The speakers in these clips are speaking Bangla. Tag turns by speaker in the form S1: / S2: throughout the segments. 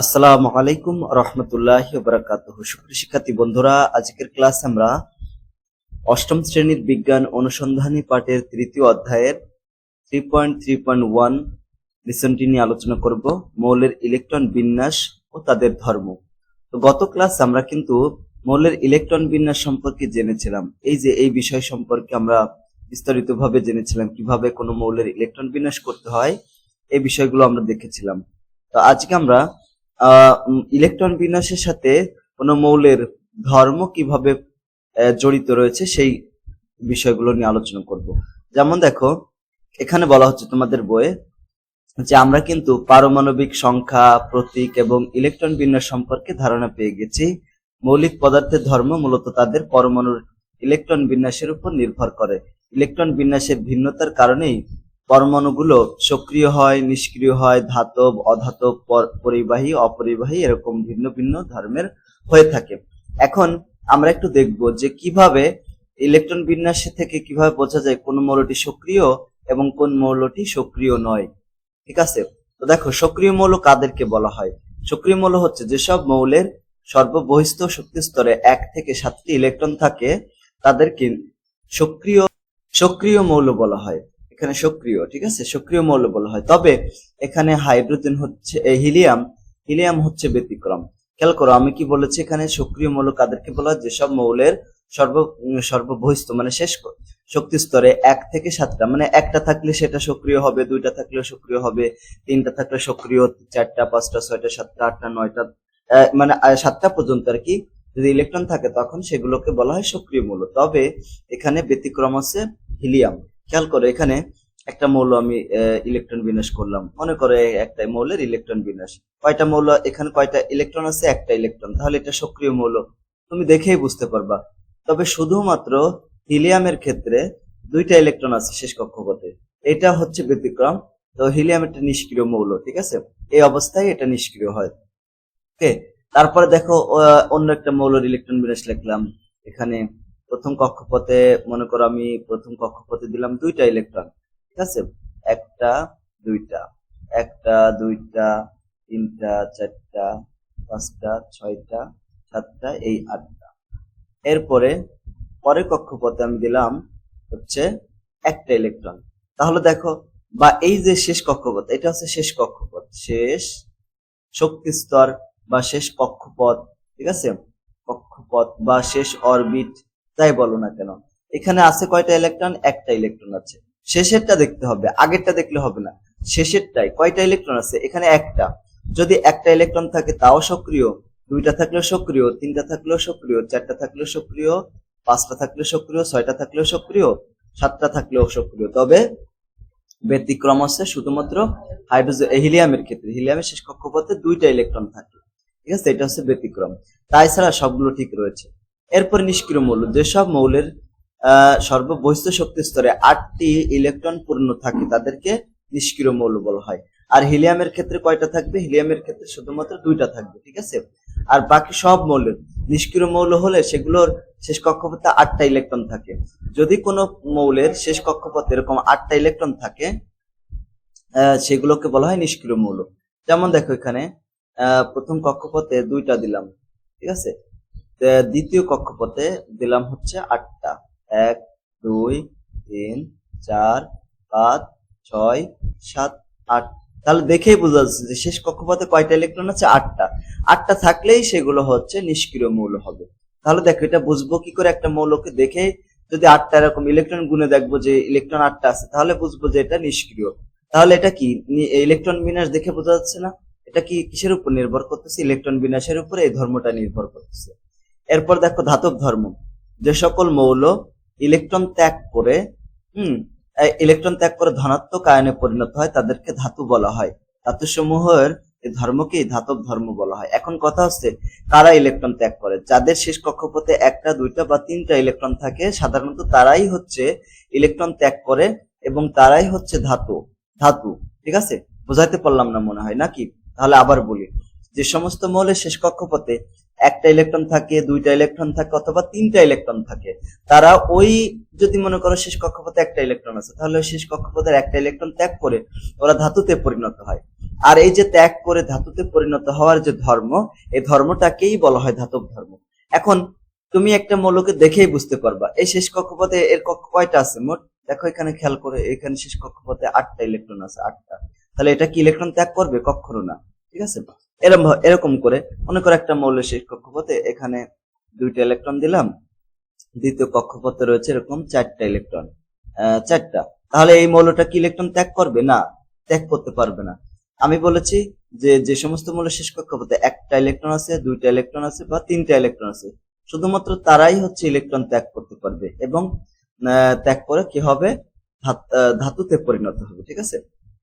S1: আসসালামু আলাইকুম রহমতুল্লাহ বরাকাত সুপ্রিয় শিক্ষার্থী, বন্ধুরা, আজকের ক্লাস আমরা অষ্টম শ্রেণির বিজ্ঞান অনুসন্ধানী পাঠের তৃতীয় অধ্যায়ের three point three point one লিসনটি নিয়ে আলোচনা করব, মৌলের ইলেকট্রন বিন্যাস ও তাদের ধর্ম। তো গত ক্লাস আমরা কিন্তু মৌলের ইলেকট্রন বিন্যাস সম্পর্কে জেনেছিলাম। এই যে এই বিষয় সম্পর্কে আমরা বিস্তারিতভাবে জেনেছিলাম, কীভাবে কোনো মৌলের ইলেকট্রন বিন্যাস করতে হয়, এই বিষয়গুলো আমরা দেখেছিলাম। তো আজকে আমরা ইলেকট্রন বিন্যাসের সাথে কোনো মৌলের ধর্ম কীভাবে জড়িত রয়েছে সেই বিষয়গুলো নিয়ে আলোচনা করব। যেমন দেখো, এখানে বলা হচ্ছে তোমাদের বইয়ে যে আমরা কিন্তু পারমাণবিক সংখ্যা, প্রতীক এবং ইলেকট্রন বিন্যাস সম্পর্কে ধারণা পেয়ে গেছি। মৌলিক পদার্থের ধর্ম মূলত তাদের পরমাণুর ইলেকট্রন বিন্যাসের উপর নির্ভর করে। ইলেকট্রন বিন্যাসের ভিন্নতার কারণেই পরমাণুগুলো সক্রিয় হয়, নিষ্ক্রিয় হয়, ধাতব, অধাতব, পর- পরিবাহী, অপরিবাহী এরকম ভিন্ন ভিন্ন ধর্মের হয়ে থাকে। এখন আমরা একটু দেখব যে কীভাবে ইলেকট্রন বিন্যাস থেকে কীভাবে বোঝা যায় কোন মৌলটি সক্রিয় এবং কোন মৌলটি সক্রিয় নয়। ঠিক আছে? তো দেখো, সক্রিয় মৌল কাদেরকে বলা হয়? সক্রিয় মৌল হচ্ছে যেসব মৌলের সর্ববহিস্থ শক্তি স্তরে এক থেকে সাতটি ইলেকট্রন থাকে, তাদেরকে সক্রিয় সক্রিয় মৌল বলা হয়। এখানে সক্রিয় ঠিক আছে? সক্রিয় মৌল বলা হয়। তবে এখানে হাইড্রোজেন হচ্ছে হিলিয়াম হিলিয়াম হচ্ছে ব্যতিক্রম। খেয়াল করো আমি কি বলেছি এখানে সক্রিয় মৌল কাদেরকে বলা হয়? যেসব মৌলের সর্ব উম, সর্ববহিস্থ মানে শেষ শক্তি স্তরে এক থেকে সাতটা মানে একটা থাকলে সেটা সক্রিয় হবে দুইটা থাকলে সক্রিয় হবে তিনটা থাকলে সক্রিয় চারটা পাঁচটা ছয়টা সাতটা আটটা নয়টা মানে সাতটা পর্যন্ত আর কি যদি ইলেকট্রন থাকে তখন সেগুলোকে বলা হয় সক্রিয় মৌল। তবে এখানে ব্যতিক্রম আছে হিলিয়াম। খেয়াল করো, এখানে একটা মৌল আমি ইলেকট্রন বিন্যাস করলাম। মনে করো একটা মৌলের ইলেকট্রন বিন্যাস। কয়টা মৌল? এখানে কয়টা ইলেকট্রন আছে? একটা ইলেকট্রন তাহলে এটা সক্রিয় মৌল। তুমি দেখেই বুঝতে পারবা। তবে শুধুমাত্র হিলিয়ামের ক্ষেত্রে দুইটা ইলেকট্রন আছে শেষ কক্ষপথে। এটা হচ্ছে ব্যতিক্রম। তো হিলিয়াম একটা নিষ্ক্রিয় মৌল, ঠিক আছে? এই অবস্থায় এটা নিষ্ক্রিয় হয়। তারপরে দেখো অন্য একটা মৌলের ইলেকট্রন বিন্যাস লিখলাম। এখানে প্রথম কক্ষপথে, মনে করো আমি প্রথম কক্ষপথে দিলাম দুইটা ইলেকট্রন, ঠিক আছে? একটা, দুইটা একটা, দুইটা, তিনটা, চারটা, পাঁচটা, ছয়টা, সাতটা, এই আটটা। এরপরে পরের কক্ষপথে আমি দিলাম হচ্ছে একটা ইলেকট্রন। তাহলে দেখো, বা এই যে শেষ কক্ষপথ, এটা হচ্ছে শেষ কক্ষপথ। শেষ শক্তি স্তর বা শেষ কক্ষপথ, ঠিক আছে? কক্ষপথ বা শেষ অরবিট যাই বলো না কেন? এখানে আছে কয়টা ইলেকট্রন একটা ইলেকট্রন আছে। শেষেরটা দেখতে হবে, আগেরটা দেখলে হবে না। শেষেরটাই কয়টা ইলেকট্রন আছে? এখানে একটা। যদি একটা ইলেকট্রন থাকে, তাও সক্রিয়। দুইটা থাকলেও সক্রিয়, তিনটা থাকলেও সক্রিয়, চারটা থাকলেও সক্রিয়, পাঁচটা থাকলেও সক্রিয়, ছয়টা থাকলেও সক্রিয়, সাতটা থাকলেও সক্রিয়। তবে ব্যতিক্রম আছে শুধুমাত্র হাইড্রোজেন হিলিয়ামের ক্ষেত্রে। হিলিয়ামের শেষ কক্ষপথে দুইটা ইলেকট্রন থাকে। ঠিক আছে? এটা হচ্ছে ব্যতিক্রম। তাই ছাড়া সবগুলো ঠিক রয়েছে। এরপর নিষ্ক্রিয় মৌল যেসব মৌলের আহ, সর্ববহিস্থ শক্তি স্তরে আটটি ইলেকট্রন পূর্ণ থাকে তাদেরকে নিষ্ক্রিয় মৌল বলা হয়। আর হিলিয়ামের ক্ষেত্রে কয়টা থাকবে? হিলিয়ামের ক্ষেত্রে শুধুমাত্র দুইটা থাকবে ঠিক আছে? আর বাকি সব মৌলের নিষ্ক্রিয় মৌল হলে সেগুলোর শেষ কক্ষপথে আটটা ইলেকট্রন থাকে। যদি কোনো মৌলের শেষ কক্ষপথে এরকম আটটা ইলেকট্রন থাকে সেগুলোকে বলা হয় নিষ্ক্রিয় মৌল। যেমন দেখো এখানে প্রথম কক্ষপথে দুইটা দিলাম ঠিক আছে? দ্বিতীয় কক্ষপথে দিলাম হচ্ছে আটটা। এক, দুই, তিন, চার, পাঁচ, ছয়, সাত, আট। তাহলে দেখেই বোঝা যাচ্ছে যে শেষ কক্ষপথে কয়টা ইলেকট্রন আছে? আটটা। আটটা থাকলেই সেগুলো হচ্ছে নিষ্ক্রিয় মৌল হবে। তাহলে দেখো, এটা বুঝব কি করে একটা মৌলকে দেখে যদি আটটা এরকম ইলেকট্রন গুনে দেখব যে ইলেকট্রন আটটা আছে, তাহলে বুঝব যে এটা নিষ্ক্রিয়। তাহলে এটা কি? ইলেকট্রন বিন্যাস দেখে বোঝা যাচ্ছে না? এটা কি কিসের উপর নির্ভর করতেছে? ইলেকট্রন বিন্যাসের উপরে এই ধর্মটা নির্ভর করতেছে। এরপর দেখো ধাতব ধর্ম। যে সকল মৌল ইলেকট্রন ত্যাগ করে, হুম ইলেকট্রন ত্যাগ করে ধনাত্মক আয়নে পরিণত হয়, তাদেরকে ধাতু বলা হয়। ধাতু সমূহের এই ধর্মকেই ধাতব ধর্ম বলা হয়। এখন কথা হচ্ছে, কারা ইলেকট্রন ত্যাগ করে? যাদের শেষ কক্ষপথে একটা, দুইটা বা তিনটা ইলেকট্রন থাকে, সাধারণত তারাই হচ্ছে ইলেকট্রন ত্যাগ করে এবং তারাই হচ্ছে ধাতু ধাতু, ঠিক আছে? বোঝাইতে পারলাম না মনে হয়, নাকি? তাহলে আবার বলি, যে সমস্ত মৌলের শেষ কক্ষপথে একটা ইলেকট্রন থাকে, দুইটা ইলেকট্রন থাকে অথবা তিনটা ইলেকট্রন থাকে। তারা ওই যদি মনে করো শেষ কক্ষপথে একটা ইলেকট্রন আছে, তাহলে শেষ কক্ষপথের একটা ইলেকট্রন ত্যাগ করে ওরা ধাতুতে পরিণত হয়। আর এই যে ত্যাগ করে ধাতুতে পরিণত হওয়ার যে ধর্ম, এই ধর্মটাকেই বলা হয় ধাতব ধর্ম। এখন তুমি একটা মৌলকে দেখেই বুঝতে পারবা, এই শেষ কক্ষপথে এর কক্ষ কয়টা আছে মোট? দেখো এখানে খেয়াল করে, এখানে শেষ কক্ষপথে আটটা ইলেকট্রন আছে, আটটা। তাহলে এটা কি ইলেকট্রন ত্যাগ করবে? কখনো না, ঠিক আছে? এরকম এরকম করে মনে করো একটা মৌলের শেষ কক্ষপথে, এখানে দুইটা ইলেকট্রন দিলাম, দ্বিতীয় কক্ষপথে রয়েছে এরকম চারটা ইলেকট্রন চারটা। তাহলে এই মৌলটা কি ইলেকট্রন ত্যাগ করবে? না, ত্যাগ করতে পারবে না। আমি বলেছি যে যে সমস্ত মৌল শেষ কক্ষপথে একটা ইলেকট্রন আছে, দুইটা ইলেকট্রন আছে বা তিনটা ইলেকট্রন আছে, শুধুমাত্র তারাই হচ্ছে ইলেকট্রন ত্যাগ করতে পারবে এবং ত্যাগ করে কি হবে? ধাতুতে পরিণত হবে, ঠিক আছে?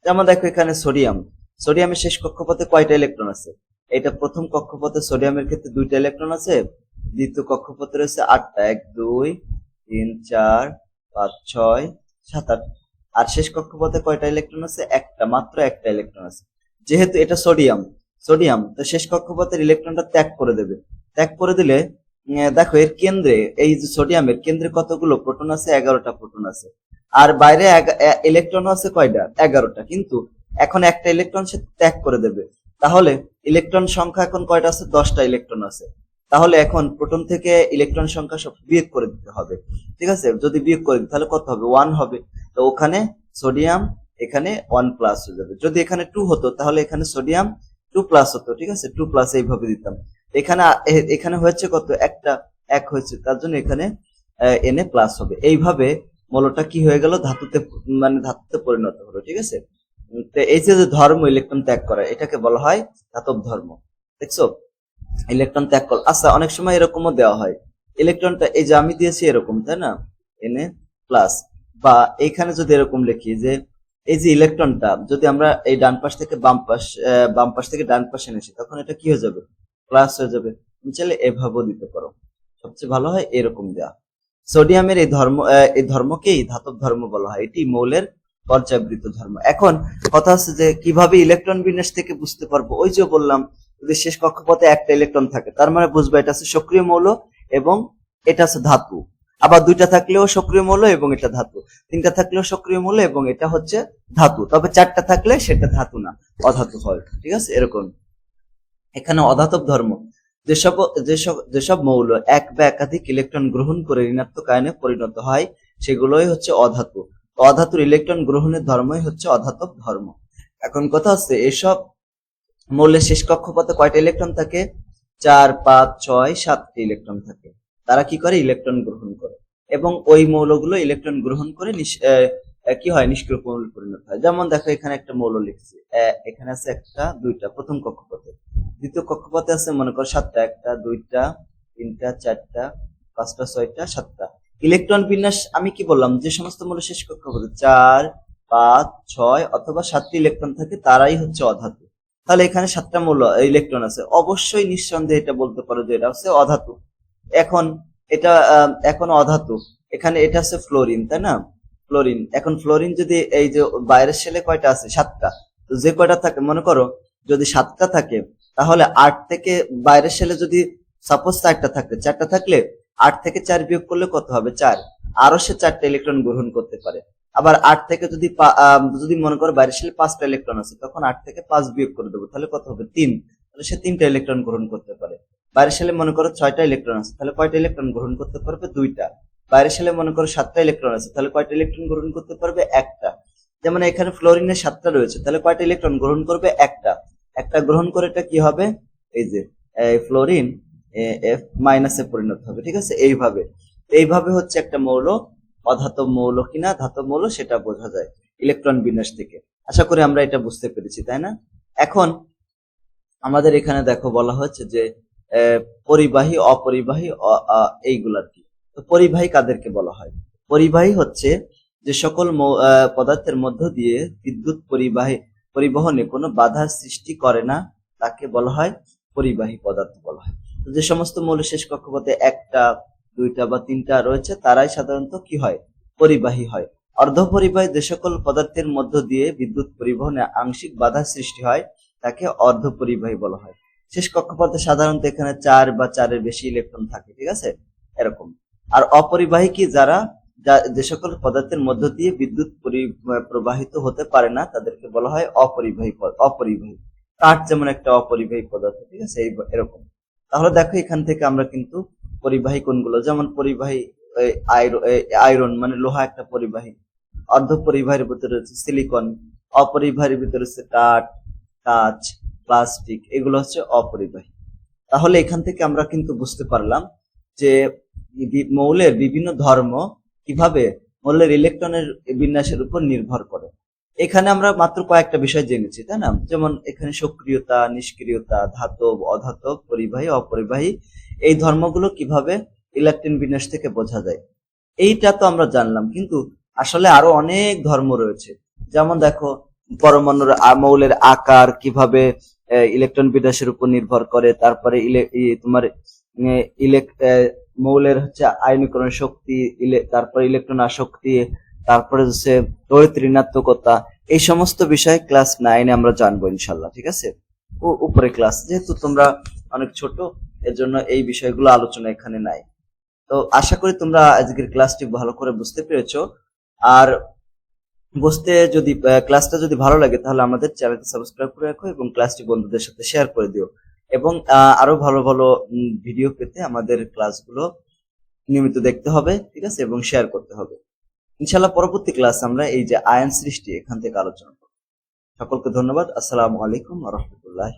S1: যেমন দেখো এখানে সোডিয়াম সোডিয়ামের শেষ কক্ষপথে কয়টা ইলেকট্রন আছে? এটা প্রথম কক্ষপথে সোডিয়ামের ক্ষেত্রে দুইটা ইলেকট্রন আছে, দ্বিতীয় কক্ষপথে রয়েছে আটটা, এক, দুই, তিন, চার, পাঁচ, ছয়, সাত, আট। আর শেষ কক্ষপথে কয়টা ইলেকট্রন আছে? একটা, মাত্র একটা ইলেকট্রন আছে। যেহেতু এটা সোডিয়াম সোডিয়াম, তো শেষ কক্ষপথের ইলেকট্রনটা ত্যাগ করে দেবে। ত্যাগ করে দিলে দেখো এর কেন্দ্রে, এই যে সোডিয়ামের কেন্দ্রে কতগুলো প্রোটন আছে? এগারোটা প্রোটন আছে। আর বাইরে ইলেকট্রন আছে কয়টা? এগারোটা। কিন্তু এখন একটা ইলেকট্রন সে ত্যাগ করে দেবে। তাহলে ইলেকট্রন সংখ্যা এখন কয়টা আছে? দশটা ইলেকট্রন আছে। তাহলে এখন প্রোটন থেকে ইলেকট্রন সংখ্যা সব বিয়োগ করে দিতে হবে। ঠিক আছে? যদি বিয়োগ করে তাহলে কত হবে? ওয়ান হবে। তো ওখানে সোডিয়াম এখানে ওয়ান প্লাস হয়ে যাবে। যদি এখানে টু হতো, তাহলে এখানে সোডিয়াম টু প্লাস হতো। ঠিক আছে? টু প্লাস এইভাবে দিতাম। এখানে এখানে হয়েছে কত? একটা, এক হয়েছে। তার জন্য এখানে এনে প্লাস হবে। এইভাবে মলটা কি হয়ে গেল? ধাতুতে মানে ধাতুতে পরিণত হলো। ঠিক আছে? এই যে ধর্ম ইলেকট্রন ত্যাগ করা, এটাকে বলা হয় ধাতব ধর্ম। দেখছ? ইলেকট্রন ত্যাগ করা আচ্ছা অনেক সময় এরকমও দেওয়া হয়। ইলেকট্রনটা, এই যে আমি দিয়েছি এরকম, তাই না? এনে প্লাস বা এখানে যদি এরকম লিখি যে, এই যে ইলেকট্রনটা, যদি আমরা এই ডান পাশ থেকে বাম পাশ বাম পাশ থেকে ডান পাশে এনেছি, তখন এটা কি হয়ে যাবে? প্লাস হয়ে যাবে। তুমি চাইলে এভাবেও দিতে পারো। সবচেয়ে ভালো হয় এরকম দেওয়া সোডিয়ামের এই ধর্ম এই ধর্মকেই ধাতব ধর্ম বলা হয়। এটি মৌলের পর্যাবৃত ধর্ম। এখন কথা হচ্ছে যে কীভাবে ইলেকট্রন বিন্যাস থেকে বুঝতে পারব? ওই যে বললাম যদি শেষ কক্ষপথে একটা ইলেকট্রন থাকে, তার মানে বুঝব এটা হচ্ছে সক্রিয় মৌল এবং এটা হচ্ছে ধাতু। আবার দুইটা থাকলেও সক্রিয় মৌল এবং এটা ধাতু। তিনটা থাকলেও সক্রিয় মৌল এবং এটা হচ্ছে ধাতু। তবে চারটা থাকলে সেটা ধাতু না, অধাতু হয়। ঠিক আছে? এরকম। এখানে অধাতব ধর্ম। যেসব যেসব যেসব মৌল এক বা একাধিক ইলেকট্রন গ্রহণ করে ঋণাত্মক আয়নে পরিণত হয়, সেগুলোই হচ্ছে অধাতু। অধাতুর ইলেকট্রন গ্রহণের ধর্মই হচ্ছে অধাতব ধর্ম। এখন কথা হচ্ছে, এসব মৌলের শেষ কক্ষপথে কয়টা ইলেকট্রন থাকে? চার, পাঁচ, ছয়, সাতটি ইলেকট্রন থাকে। তারা কি করে? ইলেকট্রন গ্রহণ করে। এবং ওই মৌলগুলো ইলেকট্রন গ্রহণ করে কি হয়? নিষ্ক্রিয় মৌল পরিণত হয়। যেমন দেখো, এখানে একটা মৌল লিখছি। এখানে আছে একটা, দুইটা, প্রথম কক্ষপথে। দ্বিতীয় কক্ষপথে আছে, মনে করো, সাতটা, একটা, দুইটা, তিনটা, চারটা, পাঁচটা, ছয়টা, সাতটা। ইলেকট্রন বিন্যাস আমি কি বললাম? যে সমস্ত মৌল শেষ কক্ষপথে চার, পাঁচ, ছয় অথবা সাতটি ইলেকট্রন থাকে, তারাই হচ্ছে অধাতু। তাহলে এখানে সাতটা মৌল, ইলেকট্রন আছে। অবশ্যই নিঃসন্দেহে এটা বলতে পারো যে এটা হচ্ছে অধাতু। এখন এটা এখন অধাতু। এখানে এটা হচ্ছে ফ্লোরিন, তাই না? ফ্লোরিন। এখন ফ্লোরিন যদি এই যে বাইরের সেলে কয়টা আছে? সাতটা। তো যে কয়টা থাকে, মনে করো, যদি সাতটা থাকে, তাহলে আট থেকে বাইরের সেলে যদি সাপোজ চারটা থাকে, চারটা থাকলে আট থেকে চার বিয়োগ করলে কত হবে? চার। আরও সে চারটা ইলেকট্রন গ্রহণ করতে পারে। আবার আট থেকে যদি যদি মনে করো বাইরের সেলে পাঁচটা ইলেকট্রন আছে, তখন আট থেকে পাঁচ বিয়োগ করে দেবো, তাহলে কত হবে? তিন। তাহলে সে তিনটা ইলেকট্রন গ্রহণ করতে পারে। বাইরের সেলে মনে করো ছয়টা ইলেকট্রন আছে, তাহলে কয়টা ইলেকট্রন গ্রহণ করতে পারবে? দুইটা। বাইরের সেলে মনে করো সাতটা ইলেকট্রন আছে, তাহলে কয়টা ইলেকট্রন গ্রহণ করতে পারবে? একটা। যেমন এখানে ফ্লোরিনের সাতটা রয়েছে, তাহলে কয়টা ইলেকট্রন গ্রহণ করবে? একটা। একটা গ্রহণ করে এটা কি হবে? এই যে ফ্লোরিন এফ মাইনাসে পরিণত হবে, ঠিক আছে? এইভাবে। এইভাবে হচ্ছে একটা মৌল, অধাতব মৌল কিনা, ধাতব মৌল, সেটা বোঝা যায় ইলেকট্রন বিন্যাস থেকে। আশা করি আমরা এটা বুঝতে পেরেছি, তাই না? এখন আমাদের এখানে দেখো বলা হচ্ছে যে পরিবাহী, অপরিবাহী এইগুলার কি। তো পরিবাহী কাদেরকে বলা হয়? পরিবাহী হচ্ছে যে সকল পদার্থের মধ্য দিয়ে বিদ্যুৎ পরিবাহী, পরিবহনে কোনো বাধা সৃষ্টি করে না, তাকে বলা হয় পরিবাহী পদার্থ বলা হয়। যে সমস্ত মৌল শেষ কক্ষপথে একটা, দুইটা বা তিনটা রয়েছে, তারাই সাধারণত কি হয়? পরিবাহী হয়। অর্ধ অর্ধপরিবাহী যে সকল পদার্থের মধ্য দিয়ে বিদ্যুৎ পরিবহনে আংশিক বাধা সৃষ্টি হয়, তাকে অর্ধ অর্ধপরিবাহী বলা হয়। শেষ কক্ষপথে সাধারণত এখানে চার বা চারের বেশি ইলেকট্রন থাকে, ঠিক আছে? এরকম। আর অপরিবাহী কি যারা, যে সকল পদার্থের মধ্য দিয়ে বিদ্যুৎ প্রবাহিত হতে পারে না, তাদেরকে বলা হয় অপরিবাহী অপরিবাহী। কাঠ যেমন একটা অপরিবাহী পদার্থ, ঠিক আছে? এরকম। তাহলে দেখো এখান থেকে আমরা কিন্তু পরিবাহী কোনগুলো যেমন পরিবাহী আয়রন মানে লোহা একটা পরিবাহী। অর্ধ পরিবাহীর ভিতরে রয়েছে সিলিকন, অপরিবাহীর ভিতরে রয়েছে কাঠ কাঁচ, প্লাস্টিক, এগুলো হচ্ছে অপরিবাহী। তাহলে এখান থেকে আমরা কিন্তু বুঝতে পারলাম যে মৌলের বিভিন্ন ধর্ম কীভাবে মৌলের ইলেকট্রনের বিন্যাসের উপর নির্ভর করে। এখানে আমরা মাত্র কয়েকটা বিষয় জেনেছি, তাই না? যেমন এখানে সক্রিয়তা, নিষ্ক্রিয়তা, ধাতব, অধাতব, পরিবাহী, অপরিবাহী, এই ধর্মগুলো কীভাবে ইলেকট্রন বিন্যাস থেকে বোঝা যায়? এইটা তো আমরা জানলাম, কিন্তু আসলে আরও অনেক ধর্ম রয়েছে। যেমন দেখো, পরমাণুর মৌলের আকার কীভাবে ইলেকট্রন বিন্যাসের উপর নির্ভর করে, তারপরে তোমার ইলেক মৌলের হচ্ছে আয়নীকরণ শক্তি তারপরে ইলেকট্রন আসক্তি তারপরে হচ্ছে তড়িৎ ঋণাত্মকতা এই সমস্ত বিষয়ে ক্লাস নাইনে আমরা জানব ইনশাল্লাহ ঠিক আছে? ও, উপরে ক্লাস যেহেতু তোমরা অনেক ছোট এর জন্য এই বিষয়গুলো আলোচনা এখানে নাই। তো আশা করি তোমরা আজকের ক্লাসটি ভালো করে বুঝতে পেরেছ। আর বুঝতে যদি ক্লাসটা যদি ভালো লাগে, তাহলে আমাদের চ্যানেলটি সাবস্ক্রাইব করে রাখো এবং ক্লাসটি বন্ধুদের সাথে শেয়ার করে দিও। এবং আরও ভালো ভালো ভিডিও পেতে আমাদের ক্লাসগুলো নিয়মিত দেখতে হবে, ঠিক আছে? এবং শেয়ার করতে হবে। ইনশাল্লাহ পরবর্তী ক্লাস আমরা এই যে আয়ন সৃষ্টি এখান থেকে আলোচনা করব। সকলকে ধন্যবাদ। আসসালামু আলাইকুম রহমতুল্লাহ